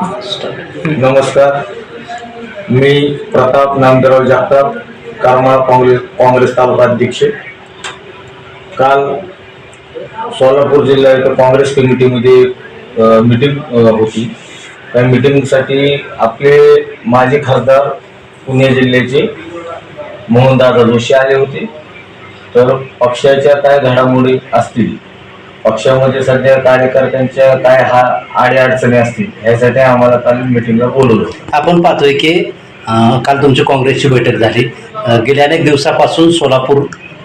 नमस्कार. मी प्रताप नामदेवराव जगताप करमाळ काँग्रेस काँग्रेस तालुका अध्यक्ष. काल सोलापूर जिल्हा इथं काँग्रेस कमिटीमध्ये मिटिंग होती. त्या मिटिंगसाठी आपले माजी खासदार पुणे जिल्ह्याचे मोहनदादा जोशी आले होते. तर पक्षाच्या काय घडामोडी असतील पक्षामध्ये सध्या कार्यकर्त्यांच्या काय हा अडीअडचणी असतील ह्यासाठी आम्हाला काल मिटिंगला बोलवलं. आपण पाहतोय की अं, काल तुमची काँग्रेसची बैठक झाली. अं, गेल्या अनेक दिवसापासून सोलापूर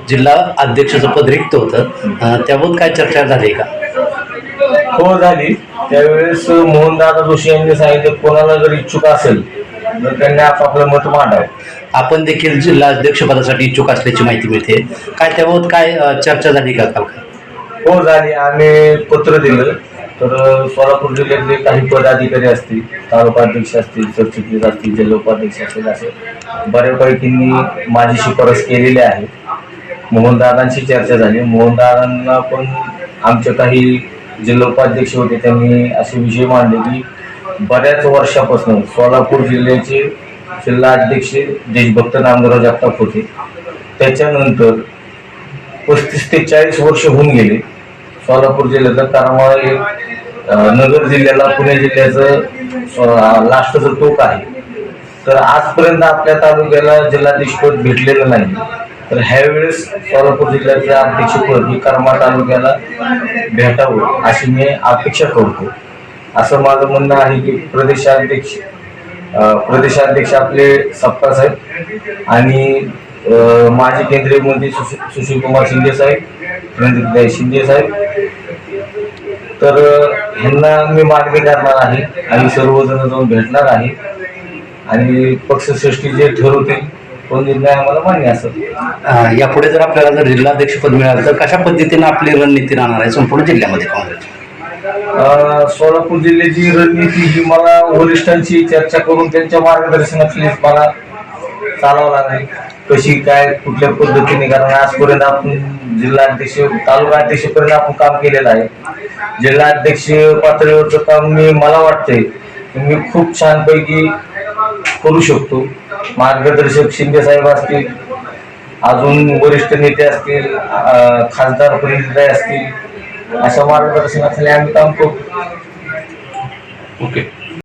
जिल्हा अध्यक्षाचं पद रिक्त होतं. अं, त्याबाबत काय चर्चा झाली का? हो झाली. त्यावेळेस मोहनदादा जोशी यांनी सांगितलं कोणाला जर इच्छुक असेल तर त्यांनी आपापलं मत मांडावं. आपण देखील जिल्हा अध्यक्षपदासाठी इच्छुक असल्याची माहिती मिळते. काय त्याबाबत काय अं, चर्चा झाली का काल? हो झाली. आम्ही पत्र दिलं. तर सोलापूर जिल्ह्यातले काही पदाधिकारी असतील तालुका अध्यक्ष असतील सरचिटणीस असतील जिल्हा उपाध्यक्ष असतील असे बऱ्यापैकींनी माझी शिफारस केलेली आहे. मोहनदादांशी चर्चा झाली. मोहनदादांना पण आमचे काही जिल्हा उपाध्यक्ष होते त्यांनी असे विषय मांडले की बऱ्याच वर्षापासून सोलापूर जिल्ह्याचे जिल्हा अध्यक्ष देशभक्त नामदेवराव जगताप होते. त्याच्यानंतर पस्तीस ते चाळीस वर्ष होऊन गेले. सोलापूर जिल्ह्याचं करमाळा हे नगर जिल्ह्याला पुणे जिल्ह्याचं लास्टचं टोक आहे. तर आजपर्यंत आपल्या तालुक्याला जिल्हाधीशपद भेटलेलं नाही. तर ह्यावेळेस सोलापूर जिल्ह्याचे अध्यक्षपद हे करमाळ तालुक्याला भेटावं अशी मी अपेक्षा करतो. असं माझं म्हणणं आहे की प्रदेशाध्यक्ष प्रदेशाध्यक्ष आपले सप्ताह साहेब आणि माजी केंद्रीय मंत्री सुशील सुशीलकुमार शिंदे साहेब प्रणित शिंदे साहेब. तर ह्यांना मी मागणी करणार आहे आणि सर्वजण जाऊन भेटणार आहे. आणि पक्षश्रेष्ठी जे ठरवतील तो निर्णय आम्हाला मान्य असेल. अं, यापुढे जर आपल्याला जर जिल्हाध्यक्षपद मिळालं तर कशा पद्धतीने आपली रणनीती राहणार आहे? संपूर्ण जिल्ह्यामध्ये काँग्रेस. अं, सोलापूर जिल्ह्याची रणनीती ही मला वरिष्ठांशी चर्चा करून त्यांच्या मार्गदर्शनाखाली मला चालावं लागेल. कशी काय कुठल्या पद्धतीने कारण आजपर्यंत आपण जिल्हा अध्यक्ष तालुका अध्यक्षपर्यंत आपण काम केलेलं आहे. जिल्हा अध्यक्ष पातळीवरचं काम मी मला वाटतंय मी खूप छानपैकी करू शकतो. मार्गदर्शक शिंदे साहेब असतील अजून वरिष्ठ नेते असतील खासदार प्रतिनिधी असतील अशा मार्गदर्शनाखाली आम्ही काम करू. ओके.